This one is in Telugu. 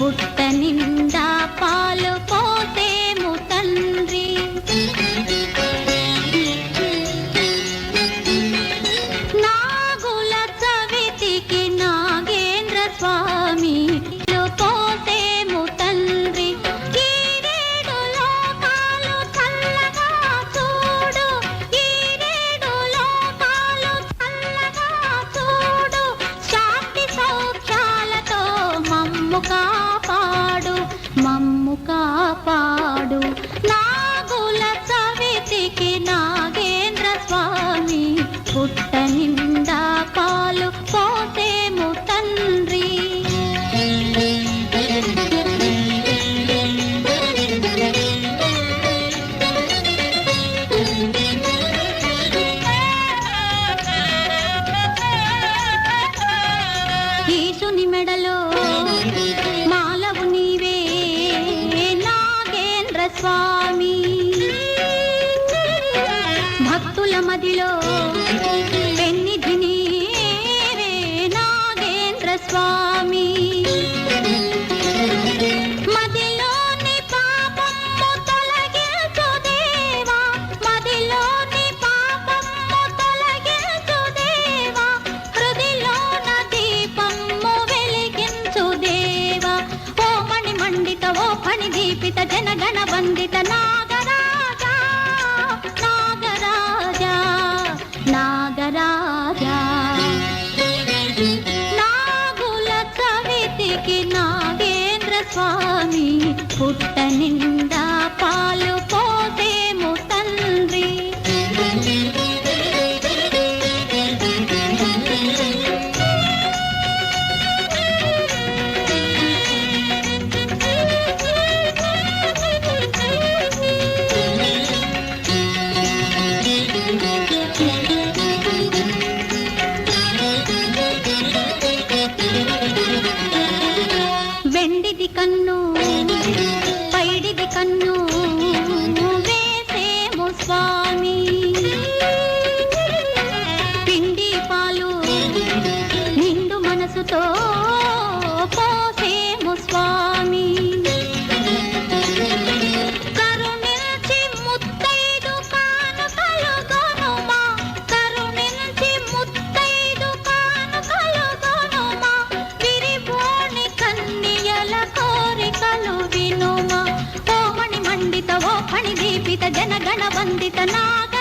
ಪುಟ್ಟ ನಿನ್ನ goodbye. జనగణ వందిత నాగరాజా నాగేంద్ర స్వామి పుట్ట పాలు జనగణ వందిత నాగ